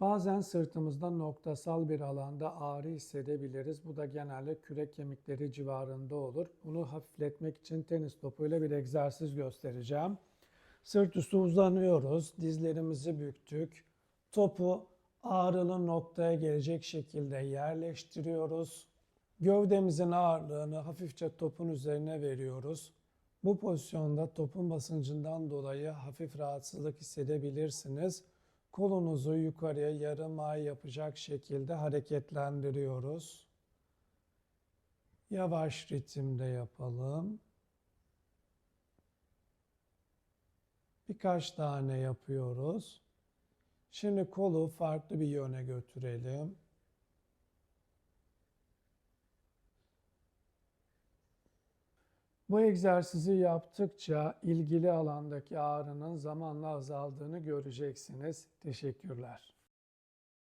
Bazen sırtımızda noktasal bir alanda ağrı hissedebiliriz. Bu da genelde kürek kemikleri civarında olur. Bunu hafifletmek için tenis topuyla bir egzersiz göstereceğim. Sırt üstü uzanıyoruz. Dizlerimizi büktük. Topu ağrılı noktaya gelecek şekilde yerleştiriyoruz. Gövdemizin ağırlığını hafifçe topun üzerine veriyoruz. Bu pozisyonda topun basıncından dolayı hafif rahatsızlık hissedebilirsiniz. Kolunuzu yukarıya yarım ay yapacak şekilde hareketlendiriyoruz. Yavaş ritimde yapalım. Birkaç tane yapıyoruz. Şimdi kolu farklı bir yöne götürelim. Bu egzersizi yaptıkça ilgili alandaki ağrının zamanla azaldığını göreceksiniz. Teşekkürler.